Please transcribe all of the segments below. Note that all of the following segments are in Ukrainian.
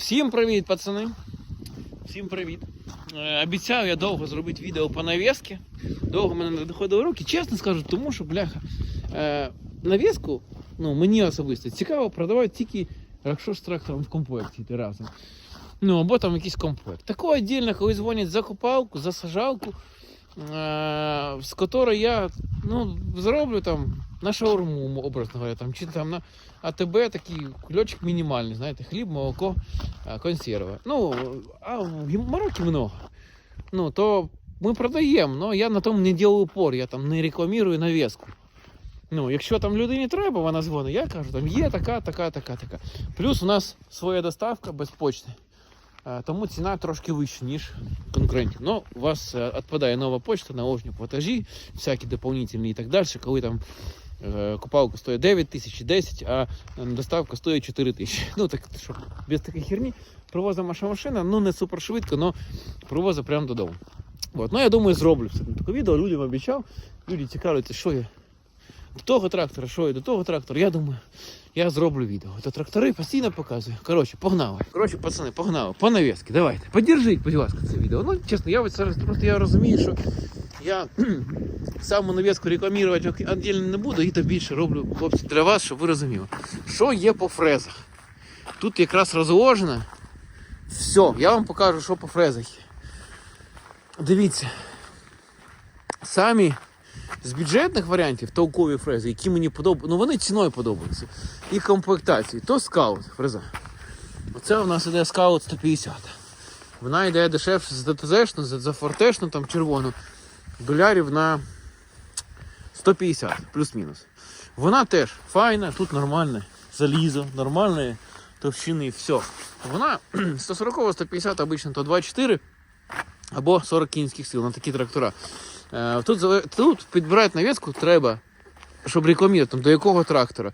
Всім привіт, пацани. Всім привіт. Е, Обіцяв я довго зробити відео по навіски. Довго мене не доходило руки. Чесно скажу, тому що, бляха, е, навіску, ну, мені особисто цікаво продавати тільки, якщо з трактором в комплекті разом. Ну, або там якийсь комплект. Такого віддільно, коли дзвонять за купалку, за сажалку, з котрої я ну, зроблю там на шаурму, образно говоря, там, чи там на АТБ такий кульочок мінімальний, знаєте, хліб, молоко, е, консерви. Ну, а мороки много. Ну, то ми продаємо, але я на тому не ділю упор, я там не рекламірую навіску. Ну, якщо там людині треба, вона дзвонить, я кажу, там є така, така, така, така. Плюс у нас своя доставка без почти. Е, Тому ціна трошки вища, ніж конкурентів. Ну, у вас е, відпадає нова почта, наложні платежі, всякі доповнительні і так далі, коли там е, купалка стоїть 9 тисяч, 10, а доставка стоїть 4 тисячі. Ну, так що, без такої херні привозить наша машина, ну не супер швидко, але привозить прямо додому. От. Ну, я думаю, зроблю все таке відео, людям обіцяв, люди цікавляться, що я до того трактора, що я до того трактора. Я думаю, я зроблю відео. То трактори постійно показую. Коротше, погнали. Коротше, пацани, погнали. По навіски, давайте. Подержіть, будь ласка, це відео. Ну, чесно, я ось зараз просто я розумію, що я саму навіску рекламувати віддільно не буду, і то більше роблю, хлопці, для вас, щоб ви розуміли. Що є по фрезах? Тут якраз розложено. Все, я вам покажу, що по фрезах є. Дивіться. Самі з бюджетних варіантів толкові фрези, які мені подобаються, ну вони ціною подобаються. І комплектації, то скаут фреза. Оце у нас іде скаут 150. Вона йде дешевше за ДТЗшну, за, фортешну, там червону, долярів на 150 плюс-мінус. Вона теж файна, тут нормальне залізо, нормальне товщини, все. Вона 140-150, обично то 24 або 40 кінських сил на такі трактора. Е, Тут, тут підбирати навіску треба, щоб рекламувати, до якого трактора.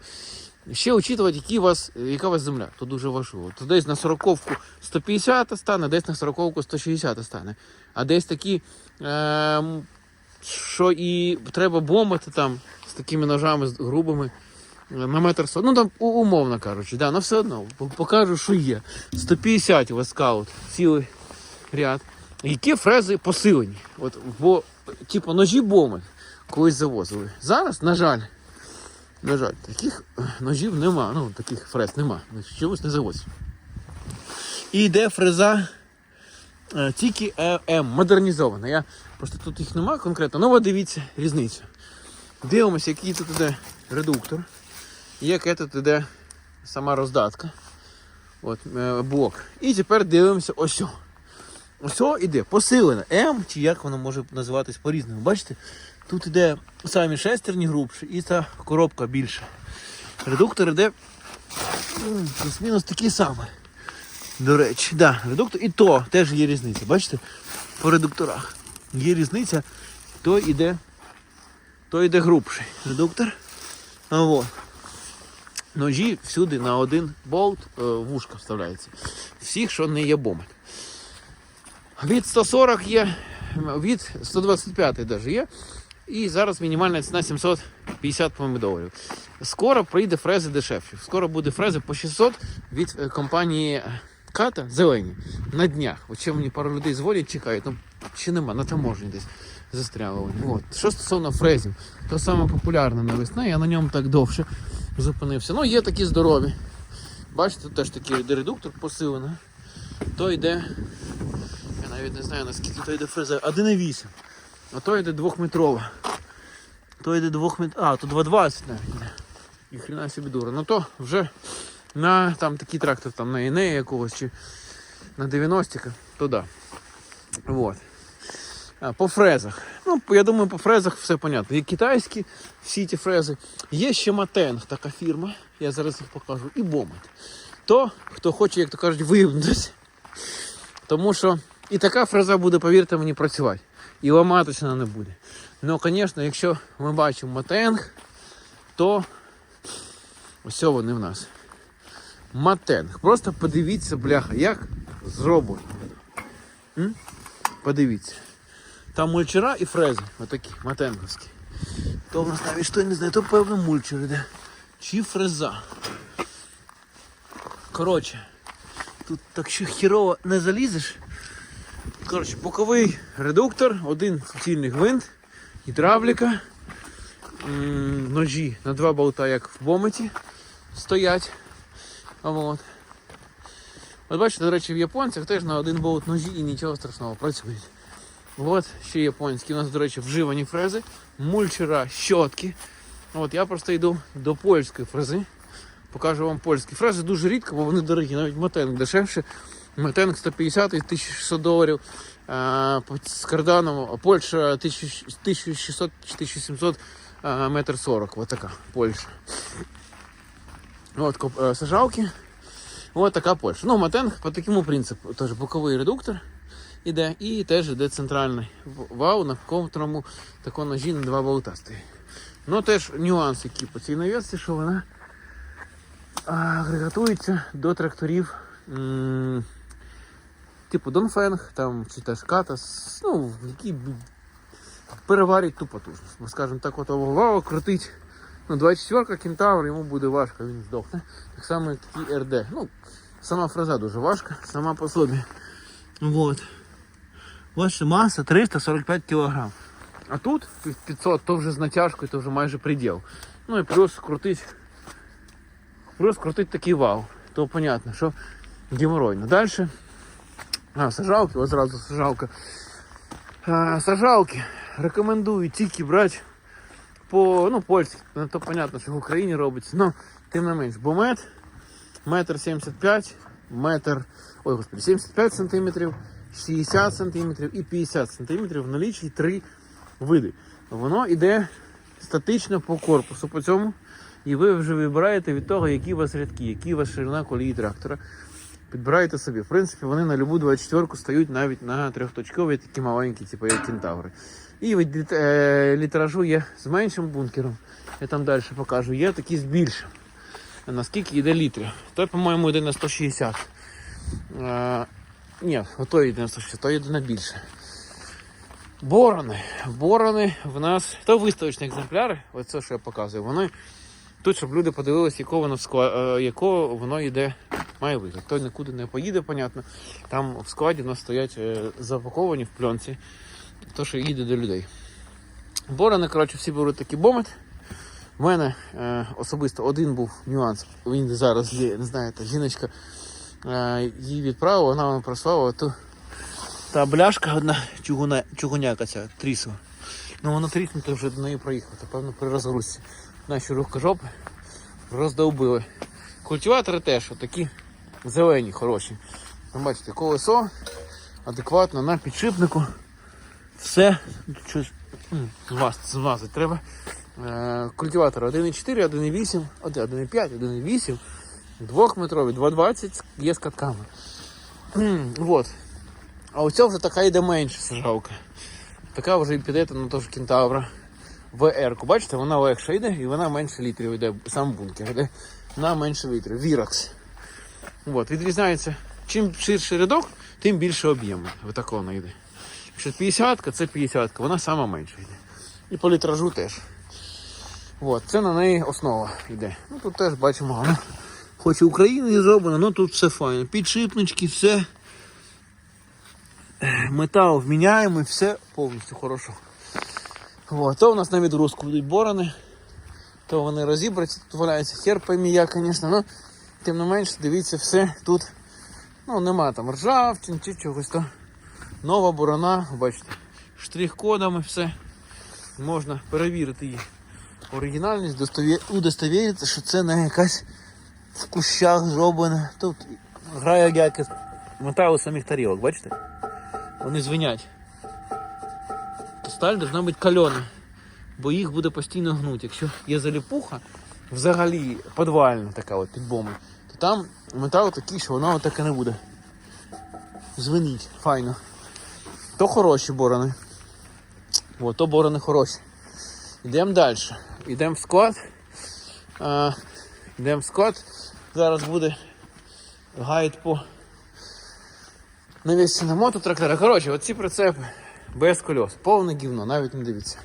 Ще очитувати, які у вас, яка у вас земля. Тут дуже важливо. То десь на 40-ку 150 стане, десь на 40-ку 160 стане. А десь такі, е, що і треба бомбити там з такими ножами з грубими. е, На метр сто. Ну там умовно кажучи, да, але все одно покажу, що є. 150 у вас скаут, цілий ряд. Які фрези посилені? От, бо, типу, ножі боми колись завозили. Зараз, на жаль, на жаль, таких е, ножів нема, ну, таких фрез нема. Чомусь не завозять. І йде фреза е, тільки е, М, модернізована. Я, просто тут їх нема конкретно, ну дивіться різницю. Дивимося, який тут іде редуктор, яке тут іде сама роздатка. От, блок. І тепер дивимося ось. Ось іде посилена М, чи як воно може називатись по-різному. Бачите? Тут іде самі шестерні грубші і та коробка більша. Редуктор іде плюс-мінус такий самий. До речі, да, редуктор і то теж є різниця. Бачите? По редукторах. Є різниця, то іде, то іде грубший редуктор. А от. Ножі всюди на один болт е, вушка вставляється. Всіх, що не є бомб. Від 140 є, від 125 навіть є. І зараз мінімальна ціна 750 помідорів. Скоро прийде фрези дешевші. Скоро буде фрези по 600 від е, компанії Ката зелені на днях. От мені пару людей дзвонять, чекають. Ну ще нема, на таможні десь застряли. От. Що стосовно фрезів, то саме популярне на весна, я на ньому так довше зупинився. Ну, є такі здорові. Бачите, тут теж такий редуктор посилений. То йде навіть не знаю наскільки то йде фреза. 1,8. А то йде двохметрова. То йде двохметрова. А, то 2,20 навіть. І хрена собі дура. Ну то вже на там такий трактор, там на Інея якогось чи на 90-ка, то да. Вот. А, по фрезах. Ну, я думаю, по фрезах все понятно. Є китайські всі ті фрези. Є ще Матенг, така фірма. Я зараз їх покажу. І Бомет. То, хто хоче, як то кажуть, виявитися. Тому що і така фреза буде, повірте мені, працювати. І ламатися не буде. Ну, звісно, якщо ми бачимо матенг, то ось вони в нас. Матенг. Просто подивіться, бляха, як зроблено. Подивіться. Там мульчера і фрези, отакі, матенговські. То в нас навіть що не знаю, то певно мульчер іде. Чи фреза. Коротше, Тут так що хірово не залізеш. Коротше, боковий редуктор, один суцільний гвинт, гідравліка, ножі на два болта, як в бометі, стоять. От. От бачите, до речі, в японцях теж на один болт ножі і нічого страшного працюють. От ще японські. У нас, до речі, вживані фрези, мульчера, щотки. От я просто йду до польської фрези. Покажу вам польські фрези дуже рідко, бо вони дорогі, навіть мотенг дешевше. Мотенг 150 і 1600 доларів. З карданом, Польща 1600 1700 а, метр 40. Ось така Польща. От е, сажалки. Ось така Польща. Ну, мотенг по такому принципу. Теж боковий редуктор іде і теж іде центральний в- вал, на котрому тако ножі на два болта стоїть. Ну теж нюанс, який по цій навісці, що вона агрегатується до тракторів. Типу Донфенг, там чи теж Катас, ну, які переварять ту потужність. Бо, скажімо так, от вау крутить. Ну, 24 кентавр, йому буде важко, він здохне. Так само, як такий РД. Ну, сама фреза дуже важка, сама по собі. Вот. Ваша маса 345 кг. А тут 500, то вже з натяжкою, то вже майже приділ. Ну і плюс крутить. Плюс крутить такий вал. То понятно, що геморройно. Далі. А, сажалки, ось зразу сажалка. А, сажалки рекомендую тільки брати по ну, польськи. Ну, то понятно, що в Україні робиться. Ну, тим не менш, бо мет, метр 75, метр, ой, господи, 75 сантиметрів, 60 сантиметрів і 50 сантиметрів в налічі три види. Воно йде статично по корпусу по цьому. І ви вже вибираєте від того, які у вас рядки, які у вас ширина колії трактора. Підбираєте собі. В принципі, вони на любу 24 стають навіть на трьохточкові, такі маленькі, типу як кентаври. І від е, літражу є з меншим бункером. Я там далі покажу. Є такі з більшим. Наскільки йде літрів. Той, по-моєму, йде на 160. Е, ні, ото йде на 160, то йде на більше. Борони. Борони в нас. То виставочні екземпляри, оце, що я показую, вони тут, щоб люди подивилися, якого воно е, якого воно йде, має вигляд. Той нікуди не поїде, понятно. Там в складі в нас стоять е, запаковані в пленці, то, що їде до людей. Борони, коротше, всі беруть такий бомет. У мене е, особисто один був нюанс. Він зараз є, не знаю, та жіночка е, її відправила, вона вам прислала ту та бляшка одна чугуна, чугуняка ця трісова. Ну воно тріснуто вже до неї проїхало, то певно при розгрузці. Наші рукожопи роздовбили. Культиватори теж такі зелені, хороші. Ви бачите, колесо адекватно на підшипнику. Все щось м, треба. Е, культиватор 1,4, 1,8, 1,5, 1,8, 2-метровий, 2,20 є з катками. Вот. А оця вже така йде менша сажалка. Така вже і піде на того ж кентавра. ВР. -ку. Бачите, вона легше йде і вона менше літрів йде, сам бункер йде на менше літрів. Віракс. От, відрізняється. Чим ширший рядок, тим більше об'єму. Отак вона йде. Якщо 50 це 50 вона сама менша йде. І по літражу теж. От, це на неї основа йде. Ну тут теж бачимо, воно хоч і Україною зроблено, але тут все файно. Підшипнички, все. Метал вміняємо, і все повністю хорошо. Вот. То у нас на відгрузку будуть борони, то вони розібраться, тут валяється хер поймі я, звісно, тим не менше, дивіться, все тут ну, нема там ржавчин чи чогось то. Нова борона, бачите, штрих-кодами все. Можна перевірити її оригінальність, достові... удостовірити, що це не якась в кущах зроблена. Тут грає якесь металу самих тарілок, бачите? Вони звенять. То сталь должна бути кальона, бо їх буде постійно гнути. Якщо є заліпуха, взагалі подвальна така от під боми, то там метал такий, що вона отаке не буде. Звеніть, файно. То хороші борони. О, то борони хороші. Йдемо далі. Йдемо в склад. Йдемо в склад. Зараз буде гайд по навісці на мототрактора. Коротше, оці прицепи без кольос. Повне гівно, навіть не дивіться.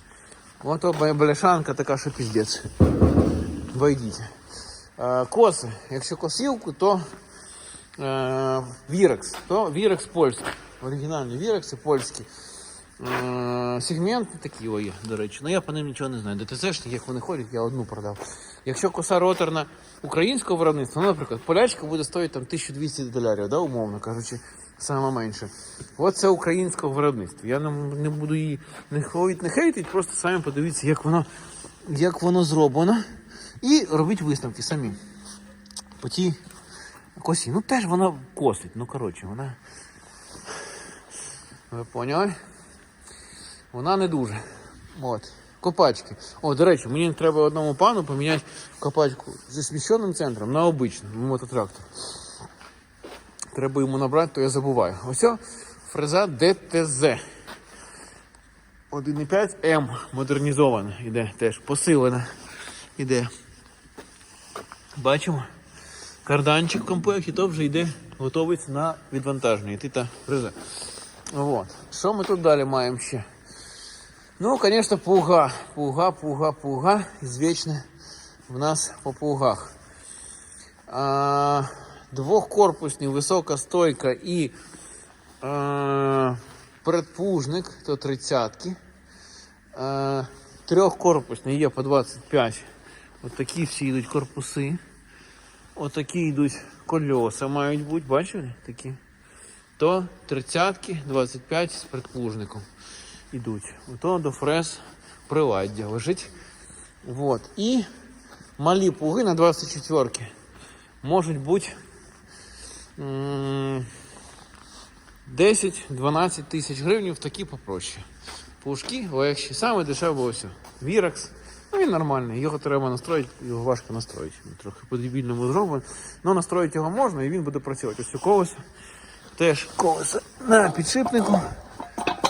Ото бля- бляшанка така, що піздець. Войдіть. Е, Коси. Якщо косілку, то е, Вірекс, то Вірекс польський. Оригінальний Вірекс і польський. Е, сегмент такі о, до речі. Ну я по ним нічого не знаю. ДТЗшник, як вони ходять, я одну продав. Якщо коса роторна українського виробництва, ну, наприклад, полячка буде стоїти там 1200 доларів, да, умовно кажучи, саме менше. От це українського виробництва. Я не, не буду її не хейтити, не хейтить, просто самі подивіться, як воно, як воно зроблено. І робіть висновки самі. По тій косі. Ну теж вона косить, ну коротше, вона. Ви поняли? Вона не дуже. От. Копачки. О, до речі, мені треба одному пану поміняти копачку зі сміщеним центром на обичний мототрактор. Треба йому набрати, то я забуваю. Ось фреза ДТЗ. 1,5М модернізована. Іде теж посилена. Іде. Бачимо. Карданчик в комплекті, то вже йде, готовиться на відвантаження. Йти та фреза. Вот. Що ми тут далі маємо ще? Ну, конечно, пуга. Пуга, пуга, пуга. Извечна в нас по пугах. А, двохкорпусний, висока стойка і а, предпужник, то тридцятки. Трьохкорпусний є по 25. От всі йдуть корпуси. От йдуть кольоса мають бути, бачили? Такі. То тридцятки, 25 з предпужником ідуть. Ото до фрез приладдя лежить. Вот. І малі пуги на 24 ки можуть бути 10-12 тисяч гривень, такі попроще. Пушки легші, саме дешеве ось. Віракс. Ну він нормальний, його треба настроїти, його важко настроїти. Він трохи по-дебільному зроблений. але настроїти його можна і він буде працювати. Ось у колеса. Теж колеса на підшипнику.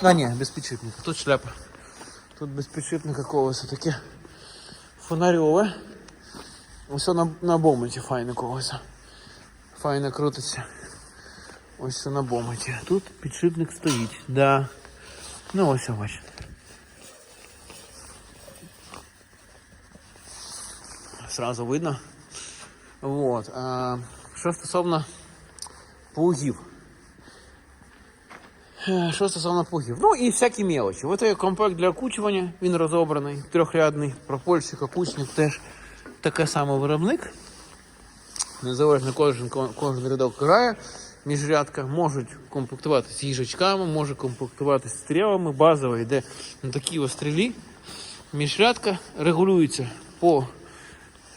А ні, без підшипника. Тут шляпа. Тут без підшипника колесо таке фонарьове. Ось на, на бомиті файне колесо. Файно крутиться. Ось все на бомиті. Тут підшипник стоїть. Да. Ну ось бачите. Сразу видно. Вот. А, що стосовно плугів. Е, Що стосовно плугів. Ну і всякі мелочі. Ось є комплект для окучування, він розобраний, трьохрядний, пропольщик, окучник теж таке саме виробник. Незалежно кожен, кожен рядок грає, міжрядка можуть комплектувати з їжачками, може комплектувати з стрілами, базово йде на такій ось стрілі. Міжрядка регулюється по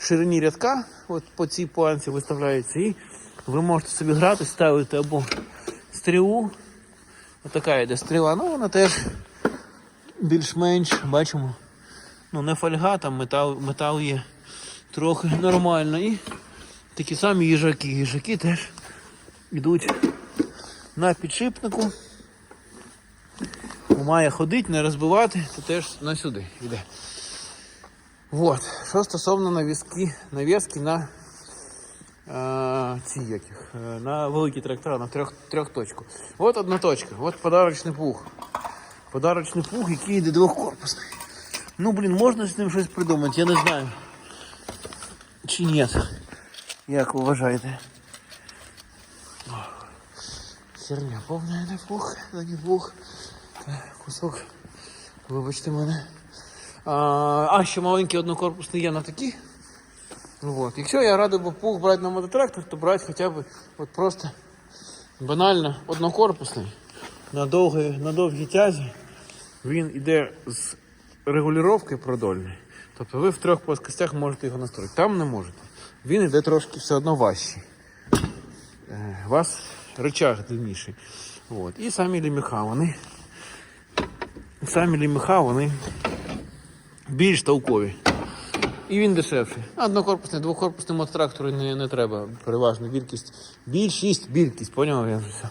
ширині рядка, от по цій планці виставляється, і ви можете собі грати, ставити або стрілу. Отака йде стріла, ну вона теж більш-менш, бачимо, ну не фольга, там метал, метал є трохи нормально. І такі самі їжаки. Їжаки теж йдуть на підшипнику. Має ходити, не розбивати, то теж на сюди йде. Вот. Що стосовно навіски, навіски на а, ці яких, е, на великі трактора, на трьох, трьох точку. От одна точка, от подарочний пух. Подарочний пух, який йде двохкорпусний. Ну, блін, можна з ним щось придумати, я не знаю. Чи ні? Як ви вважаєте? О, Херня повна не пух, це не пух. Та, Кусок. Вибачте мене. А, ще маленький однокорпусний є на такі. Ну, от. Якщо я радий би пух брати на мототрактор, то брати хоча б от просто банально однокорпусний на довгій, на довгій тязі. Він йде з регулювання продольної. Тобто ви в трьох плоскостях можете його настроїти. Там не можете. Він йде трошки все одно важчий. Е, У вас рычаг длинніший. От. І самі ліміха, вони. Самі ліміха, вони більш толкові. І він дешевший. Однокорпусний, двокорпусний мототрактор не, не треба. Переважно більшість. Більшість, більшість, поняв я все.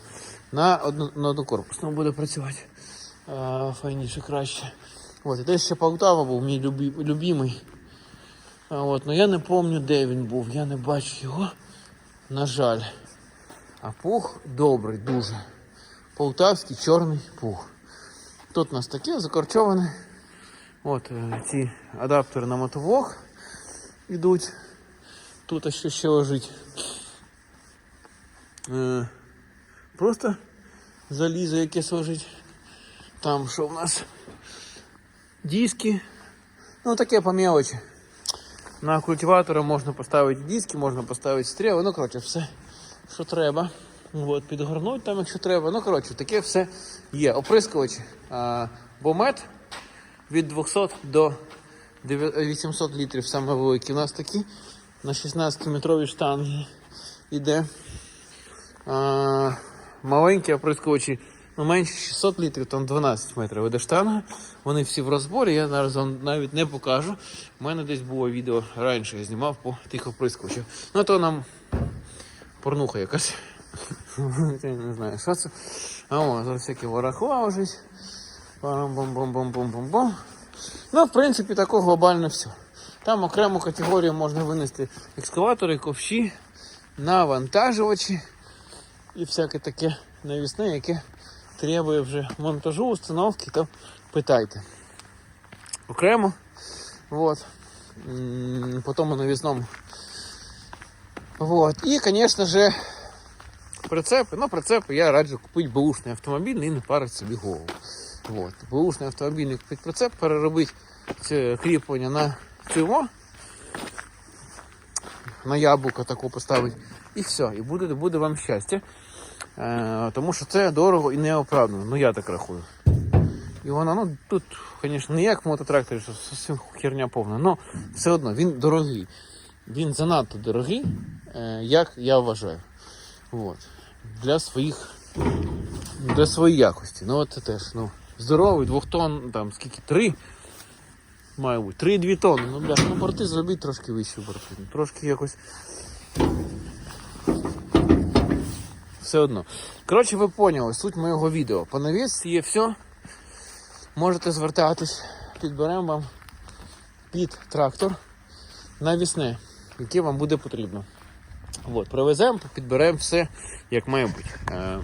На, одно, на однокорпусному буде працювати. А, файніше, краще. От, і десь ще Полтава був мій любі, любимий. А, от, ну я не пам'ятаю, де він був, я не бачу його. На жаль. А пух добрий, дуже. Полтавський чорний пух. Тут у нас таке закорчоване. От е, ці адаптери на мотовог йдуть. Тут ще ще лежить. Е, просто залізо, яке служить. Там що в нас? Диски. Ну таке по мелочі. На культиватора можна поставити диски, можна поставити стріли, ну коротше, все, що треба. От, підгорнуть там, якщо треба. Ну, коротше, таке все є. Оприскувач а, бомет від 200 до 800 літрів саме великий. У нас такі на 16-метровій штангі йде. А, маленькі оприскувачі ну, менше 600 літрів, там 12 метрів іде штанга. Вони всі в розборі, я зараз вам навіть не покажу. У мене десь було відео раніше, я знімав по тих оприскувачах. Ну то нам порнуха якась. Я не знаю, що це. А о, зараз всякі ворохла вже. Бам-бам-бам-бам-бам-бам. Ну, в принципі, тако глобально все. Там окрему категорію можна винести екскаватори, ковші, навантажувачі і всяке таке навісне, яке требує вже монтажу, установки, то питайте. Окремо. Вот. По тому навісному. Вот. І, звісно же, прицепи. Ну, прицепи я раджу купити бушний автомобіль і не парити собі голову. Вот. Бушний автомобільний купити прицеп, переробити це кріплення на цього, на яблуко таку поставити. І все, і буде, буде вам щастя. Е, тому що це дорого і неоправдано. Ну я так рахую. І вона, ну тут, звісно, не як в мототракторі, що зовсім херня повна, але все одно він дорогий. Він занадто дорогий, е, як я вважаю. От. Для своїх для своєї якості. Ну, от це теж, ну, здоровий, двох тонн, там скільки, три, має бути, три-дві тонни. Ну, бля, ну борти зробіть трошки вищі борти. ну, Трошки якось. Все одно. Коротше, ви поняли суть моєго відео. По навісці є все. Можете звертатись, підберемо вам під трактор навісне, яке вам буде потрібно. От, привеземо, підберемо все, як має бути. Е,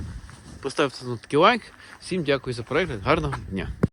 Поставте на такий лайк. Всім дякую за перегляд. Гарного дня!